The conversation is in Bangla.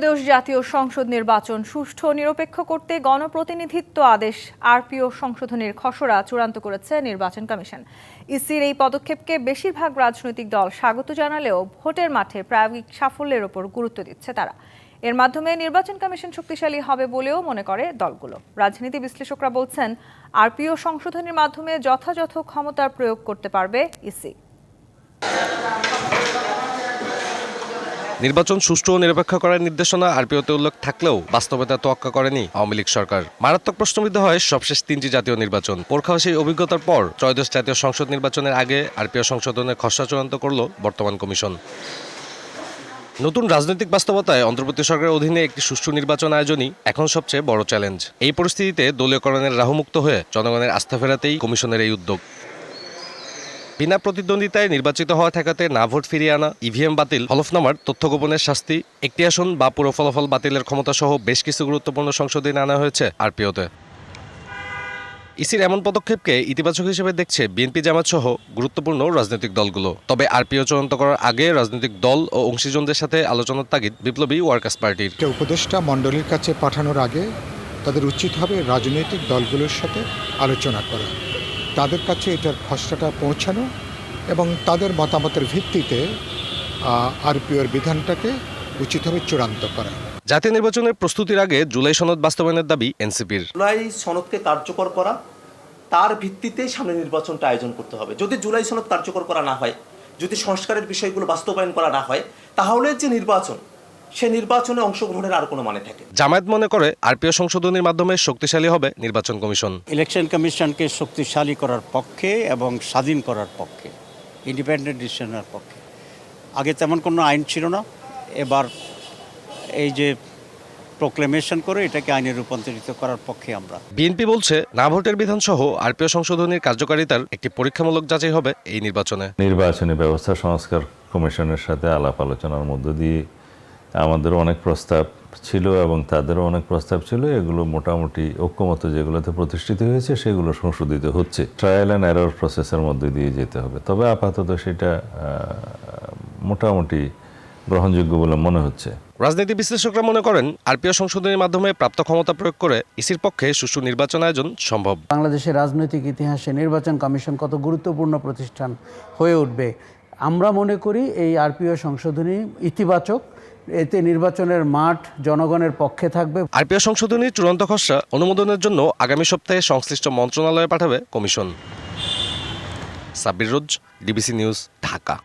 ত্রয়োদশ জাতীয় সংসদ নির্বাচন সুষ্ঠু নিরপেক্ষ করতে গণপ্রতিনিধিত্ব আদেশ আরপিও সংশোধনের খসড়া চূড়ান্ত করেছে নির্বাচন কমিশন। ইসির এই পদক্ষেপকে বেশিরভাগ রাজনৈতিক দল স্বাগত জানালেও ভোটের মাঠে প্রায়োগিক সাফল্যের ওপর গুরুত্ব দিচ্ছে তারা। এর মাধ্যমে নির্বাচন কমিশন শক্তিশালী হবে বলেও মনে করে দলগুলো। রাজনীতি বিশ্লেষকরা বলছেন, আরপিও সংশোধনের মাধ্যমে যথাযথ ক্ষমতার প্রয়োগ করতে পারবে ইসি। নির্বাচন সুষ্ঠু ও নিরপেক্ষ করার নির্দেশনা আরপিওতে উল্লেখ থাকলেও বাস্তবতা তোয়াক্কা করেনি আওয়ামী লীগ সরকার। মারাত্মক প্রশ্নবিদ্ধ হয় সবশেষ তিনটি জাতীয় নির্বাচন। পরখাওয়া সেই অভিজ্ঞতার পর ত্রয়োদশ জাতীয় সংসদ নির্বাচনের আগে আরপিও সংশোধনের খসড়া চূড়ান্ত করল বর্তমান কমিশন। নতুন রাজনৈতিক বাস্তবতায় অন্তর্বর্তী সরকারের অধীনে একটি সুষ্ঠু নির্বাচন আয়োজনই এখন সবচেয়ে বড় চ্যালেঞ্জ। এই পরিস্থিতিতে দলীয়করণের রাহুমুক্ত হয়ে জনগণের আস্থা ফেরাতেই কমিশনের এই উদ্যোগ। বিনা প্রতিদ্বন্দ্বিতায় নির্বাচিত হওয়া ঠেকাতে না ভোট ফিরিয়ে আনা ইভিএম বাতিল, হলফনামার তথ্য গোপনের শাস্তি, একটি আসন বা পুরো ফলাফল বাতিলের ক্ষমতা সহ বেশ কিছু গুরুত্বপূর্ণ সংশোধনী আনা হয়েছে আরপিওতে। ইসির এমন পদক্ষেপকে ইতিবাচক হিসেবে দেখছে বিএনপি জামাত সহ গুরুত্বপূর্ণ রাজনৈতিক দলগুলো। তবে আরপিও চূড়ান্ত করার আগে রাজনৈতিক দল ও অংশীজনদের সাথে আলোচনার তাগিদ বিপ্লবী ওয়ার্কার্স পার্টির। উপদেষ্টা মণ্ডলীর কাছে পাঠানোর আগে তাদের উচিত হবে রাজনৈতিক দলগুলোর সাথে আলোচনা করা। তাদের কাছে এটার খসড়াটা পৌঁছানো এবং তাদের মতামতের ভিত্তিতে আরপিওর বিধানটাকে উচিতভাবে চূড়ান্ত করা। জাতীয় নির্বাচনের প্রস্তুতির আগে জুলাই সনদ বাস্তবায়নের দাবি এনসিপির। জুলাই সনদকে কার্যকর করা তার ভিত্তিতে সামনে নির্বাচনটা আয়োজন করতে হবে। যদি জুলাই সনদ কার্যকর করা না হয় যদি সংস্কারের বিষয়গুলো বাস্তবায়ন করা না হয় তাহলে যে নির্বাচন সে নির্বাচনে অংশগ্রহণের আর কোনো মানে থাকে জামায়াত মনে করে আরপিও সংশোধনীর মাধ্যমে শক্তিশালী হবে নির্বাচন কমিশন। ইলেকশন কমিশনকে শক্তিশালী করার পক্ষে এবং স্বাধীন করার পক্ষে ইন্ডিপেন্ডেন্ট ডিসিশনের পক্ষে। আগে তেমন কোনো আইন ছিল না। এবার এই যে প্রোক্লেমেশন করে এটাকে আইনে রূপান্তরিত করার পক্ষে আমরা। বিএনপি বলছে না ভোটের বিধান সহ আরপিও সংশোধনীর কার্যকারিতার একটি পরীক্ষামূলক যাচাই হবে এই নির্বাচনে। নির্বাচনী ব্যবস্থা সংস্কার কমিশনের সাথে আলাপ আলোচনার মধ্য দিয়ে আমাদের অনেক প্রস্তাব ছিল এবং তাদেরও অনেক প্রস্তাব ছিল। এগুলো মোটামুটি ঐক্যমত যেগুলোতে প্রতিষ্ঠিত হয়েছে সেগুলো সংশোধিত হচ্ছে। ট্রায়াল অ্যান্ড এরর প্রসেসের মধ্যে দিয়ে যেতে হবে। তবে আপাতত সেটা মোটামুটি গ্রহণযোগ্য বলে মনে হচ্ছে। রাজনীতি বিশ্লেষকরা মনে করেন আরপিও সংশোধনীর মাধ্যমে প্রাপ্ত ক্ষমতা প্রয়োগ করে ইসির পক্ষে সুষ্ঠু নির্বাচন আয়োজন সম্ভব। বাংলাদেশের রাজনৈতিক ইতিহাসে নির্বাচন কমিশন কত গুরুত্বপূর্ণ প্রতিষ্ঠান হয়ে উঠবে। আমরা মনে করি এই আরপিও সংশোধনী ইতিবাচক। এতে নির্বাচনের মাঠ জনগণের পক্ষে থাকবে। আরপিও সংশোধনীর চূড়ান্ত খসড়া অনুমোদনের জন্য আগামী সপ্তাহে সংশ্লিষ্ট মন্ত্রণালয়ে পাঠাবে commission. Sabbir Roz, DBC news, Dhaka.